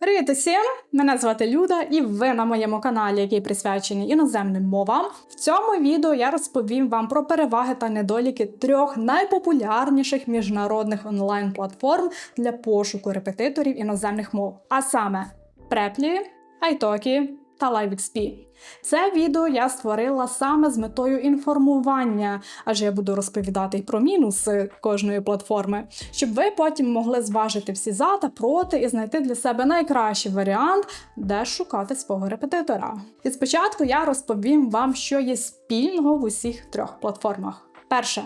Привіт усім! Мене звати Люда, і ви на моєму каналі, який присвячений іноземним мовам. В цьому відео я розповім вам про переваги та недоліки трьох найпопулярніших міжнародних онлайн-платформ для пошуку репетиторів іноземних мов, а саме Preply, Italki та LiveXP. Це відео я створила саме з метою інформування, адже я буду розповідати й про мінуси кожної платформи, щоб ви потім могли зважити всі за та проти і знайти для себе найкращий варіант, де шукати свого репетитора. І спочатку я розповім вам, що є спільного в усіх трьох платформах. Перше.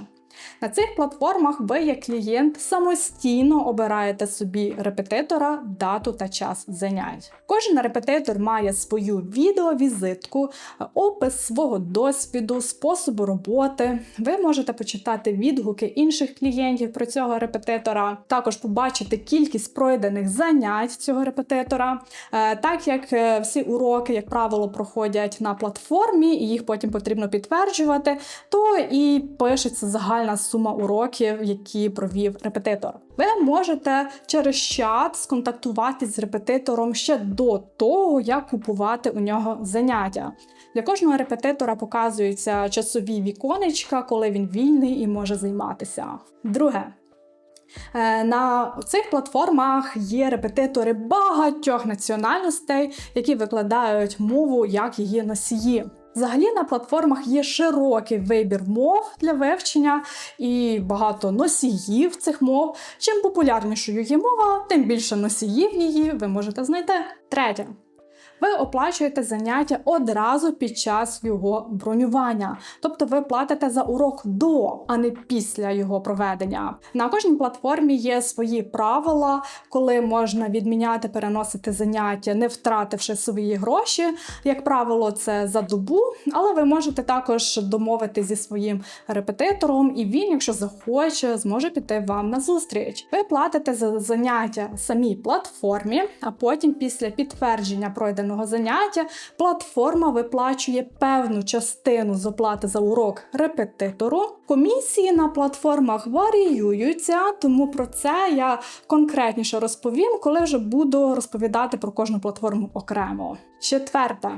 На цих платформах ви, як клієнт, самостійно обираєте собі репетитора, дату та час занять. Кожен репетитор має свою відеовізитку, опис свого досвіду, способу роботи. Ви можете почитати відгуки інших клієнтів про цього репетитора, також побачити кількість пройдених занять цього репетитора. Е, Так як е, всі уроки, як правило, проходять на платформі, і їх потім потрібно підтверджувати, то і пишеться загальна сума уроків, які провів репетитор. Ви можете через чат сконтактуватись з репетитором ще до того, як купувати у нього заняття. Для кожного репетитора показуються часові віконечка, коли він вільний і може займатися. Друге. Е, На цих платформах є репетитори багатьох національностей, які викладають мову як її носії. Взагалі на платформах є широкий вибір мов для вивчення і багато носіїв цих мов. Чим популярнішою є мова, тим більше носіїв її ви можете знайти. Третє. Ви оплачуєте заняття одразу під час його бронювання, тобто ви платите за урок до, а не після його проведення. На кожній платформі є свої правила, коли можна відміняти, переносити заняття, не втративши свої гроші. Як правило, це за добу, але ви можете також домовити зі своїм репетитором, і він, якщо захоче, зможе піти вам на зустріч. Ви платите за заняття самій платформі, а потім, після підтвердження пройденого заняття, платформа виплачує певну частину з оплати за урок репетитору. Комісії на платформах варіюються, тому про це я конкретніше розповім, коли вже буду розповідати про кожну платформу окремо. Четверте.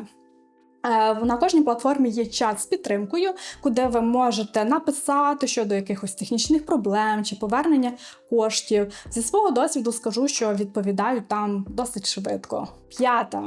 Е, На кожній платформі є чат з підтримкою, куди ви можете написати щодо якихось технічних проблем чи повернення коштів. Зі свого досвіду скажу, що відповідають там досить швидко. П'ята.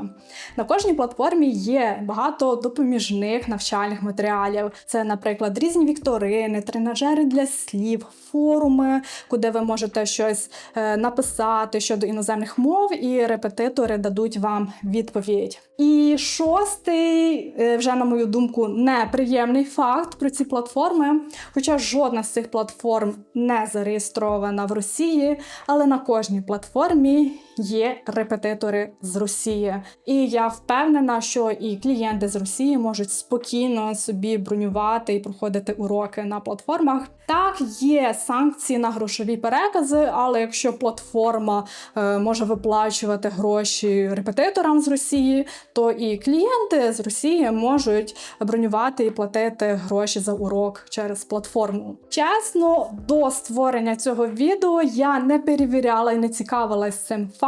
На кожній платформі є багато допоміжних навчальних матеріалів. Це, наприклад, різні вікторини, тренажери для слів, форуми, куди ви можете щось е, написати щодо іноземних мов, і репетитори дадуть вам відповідь. І шостий, е, вже на мою думку, неприємний факт про ці платформи. Хоча жодна з цих платформ не зареєстрована в Росії, але на кожній платформі є репетитори з Росії. І я впевнена, що і клієнти з Росії можуть спокійно собі бронювати і проходити уроки на платформах. Так, є санкції на грошові перекази, але якщо платформа е, може виплачувати гроші репетиторам з Росії, то і клієнти з Росії можуть бронювати і платити гроші за урок через платформу. Чесно, до створення цього відео я не перевіряла і не цікавилась цим фактом.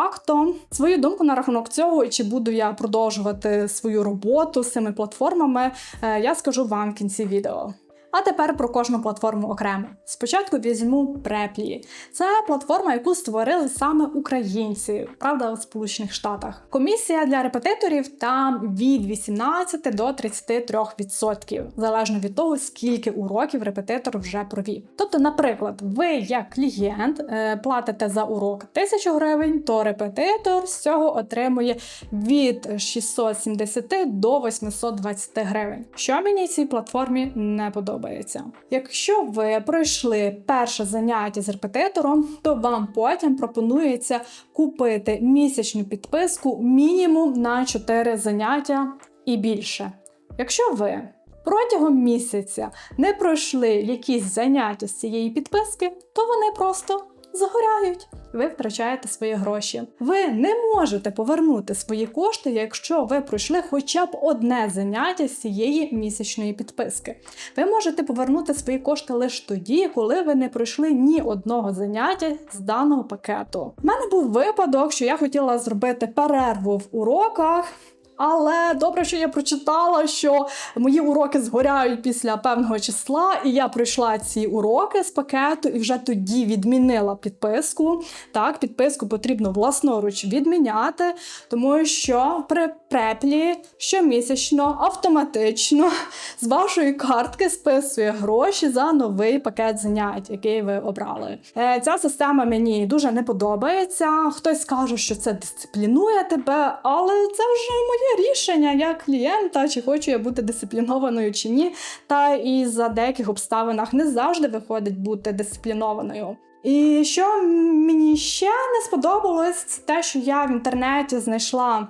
Свою думку на рахунок цього і чи буду я продовжувати свою роботу з цими платформами, е, я скажу вам в кінці відео. А тепер про кожну платформу окремо. Спочатку візьму Preply. Це платформа, яку створили саме українці, правда, в Сполучених Штатах. Комісія для репетиторів там від 18 до 33%, залежно від того, скільки уроків репетитор вже провів. Тобто, наприклад, ви як клієнт е, платите за урок 1000 гривень, то репетитор з цього отримує від 670 до 820 гривень. Що мені цій платформі не подобається. Якщо ви пройшли перше заняття з репетитором, то вам потім пропонується купити місячну підписку мінімум на 4 заняття і більше. Якщо ви протягом місяця не пройшли якісь заняття з цієї підписки, то вони просто загоряють. Ви втрачаєте свої гроші. Ви не можете повернути свої кошти, якщо ви пройшли хоча б одне заняття з цієї місячної підписки. Ви можете повернути свої кошти лише тоді, коли ви не пройшли ні одного заняття з даного пакету. У мене був випадок, що я хотіла зробити перерву в уроках. Але добре, що я прочитала, що мої уроки згоряють після певного числа, і я пройшла ці уроки з пакету і вже тоді відмінила підписку. Так, підписку потрібно власноруч відміняти, тому що при преплі щомісячно автоматично з вашої картки списує гроші за новий пакет занять, який ви обрали. Е, Ця система мені дуже не подобається. Хтось каже, що це дисциплінує тебе, але це вже моє рішення як клієнта, чи хочу я бути дисциплінованою чи ні. Та і за деяких обставинах не завжди виходить бути дисциплінованою. І що мені ще не сподобалось, це те, що я в інтернеті знайшла.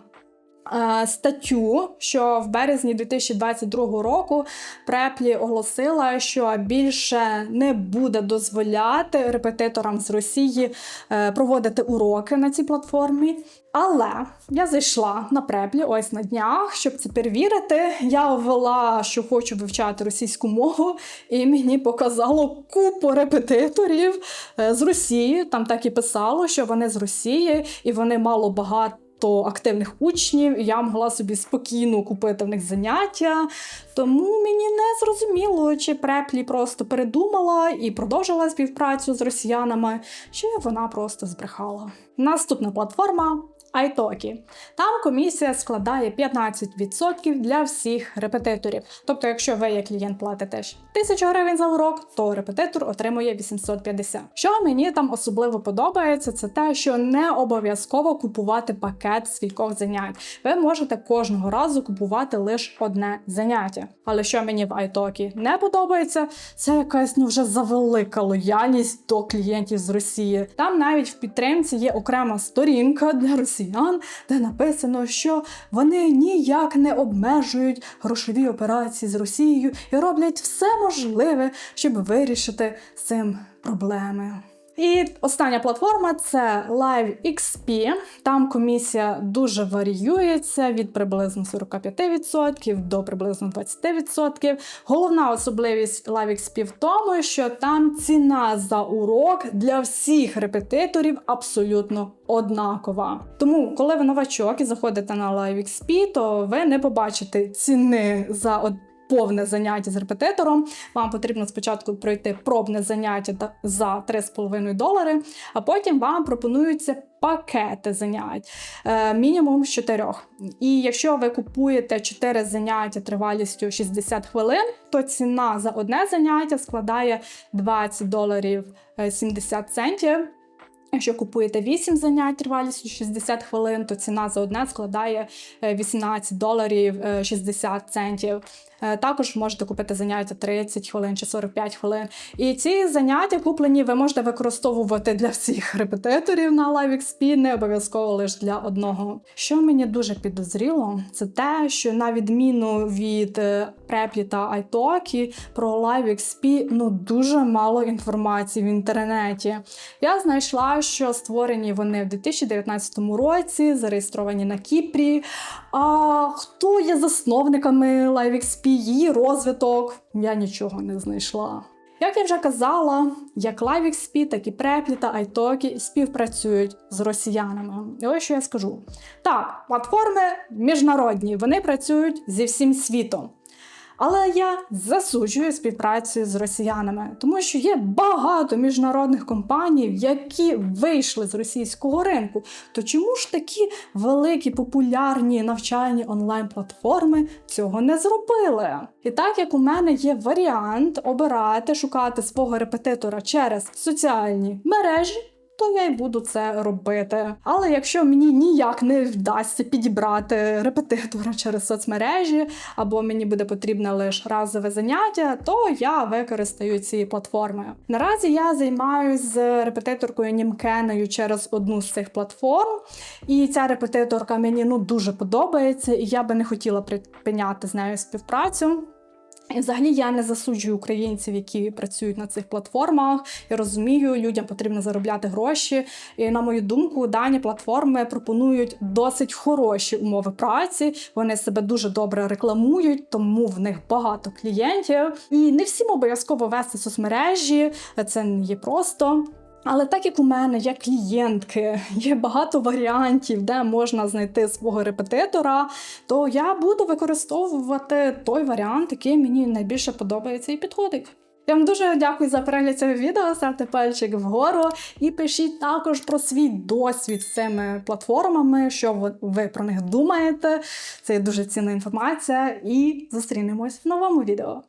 Е, Статтю, що в березні 2022 року Преплі оголосила, що більше не буде дозволяти репетиторам з Росії е, проводити уроки на цій платформі. Але я зайшла на преплі ось на днях, щоб це перевірити. Я ввела, що хочу вивчати російську мову, і мені показало купу репетиторів е, з Росії. Там так і писало, що вони з Росії, і вони мало багато. То активних учнів, і я могла собі спокійно купити в них заняття. Тому мені не зрозуміло, чи Преплі просто передумала і продовжила співпрацю з росіянами, чи вона просто збрехала. Наступна платформа iTalki. Там комісія складає 15% для всіх репетиторів. Тобто, якщо ви як клієнт платите 1000 гривень за урок, то репетитор отримує 850. Що мені там особливо подобається, це те, що не обов'язково купувати пакет з кількох занять. Ви можете кожного разу купувати лише одне заняття. Але що мені в iTalki не подобається, це якась ну вже завелика лояльність до клієнтів з Росії. Там навіть в підтримці є окрема сторінка для росіян, де написано, що вони ніяк не обмежують грошові операції з Росією і роблять все можливе, щоб вирішити з цим проблеми. І остання платформа це LiveXP. Там комісія дуже варіюється від приблизно 45% до приблизно 20%. Головна особливість LiveXP в тому, що там ціна за урок для всіх репетиторів абсолютно однакова. Тому, коли ви новачок і заходите на LiveXP, то ви не побачите ціни за повне заняття з репетитором. Вам потрібно спочатку пройти пробне заняття за 3,5 долари, а потім вам пропонуються пакети занять, е, мінімум з 4. І якщо ви купуєте 4 заняття тривалістю 60 хвилин, то ціна за одне заняття складає 20 доларів е, 70 центів. Якщо купуєте 8 занять тривалістю 60 хвилин, то ціна за одне складає е, 18 доларів е, 60 центів. Е, Також можете купити заняття 30 хвилин чи 45 хвилин. І ці заняття куплені ви можете використовувати для всіх репетиторів на LiveXP, не обов'язково лише для одного. Що мені дуже підозріло, це те, що на відміну від Preply та iTalki, про LiveXP ну дуже мало інформації в інтернеті. Я знайшла, що створені вони в 2019 році, зареєстровані на Кіпрі. А хто є засновниками LiveXP, її розвиток? Я нічого не знайшла. Як я вже казала, як LiveXP, так і Preply та iTalki співпрацюють з росіянами. І ось що я скажу. Так, платформи міжнародні, вони працюють зі всім світом. Але я засуджую співпрацю з росіянами, тому що є багато міжнародних компаній, які вийшли з російського ринку. То чому ж такі великі популярні навчальні онлайн-платформи цього не зробили? І так як у мене є варіант обирати, шукати свого репетитора через соціальні мережі. То я й буду це робити. Але якщо мені ніяк не вдасться підібрати репетитора через соцмережі, або мені буде потрібне лише разове заняття, то я використаю ці платформи. Наразі я займаюся з репетиторкою Німкеною через одну з цих платформ, і ця репетиторка мені ну дуже подобається, і я би не хотіла припиняти з нею співпрацю. І взагалі я не засуджую українців, які працюють на цих платформах. Я розумію, людям потрібно заробляти гроші. І на мою думку, дані платформи пропонують досить хороші умови праці. Вони себе дуже добре рекламують, тому в них багато клієнтів. І не всім обов'язково вести соцмережі. Це не є просто. Але так як у мене є клієнтки, є багато варіантів, де можна знайти свого репетитора, то я буду використовувати той варіант, який мені найбільше подобається і підходить. Я вам дуже дякую за перегляд цього відео. Ставте пальчик вгору і пишіть також про свій досвід з цими платформами, що ви- про них думаєте. Це дуже цінна інформація. І зустрінемось в новому відео.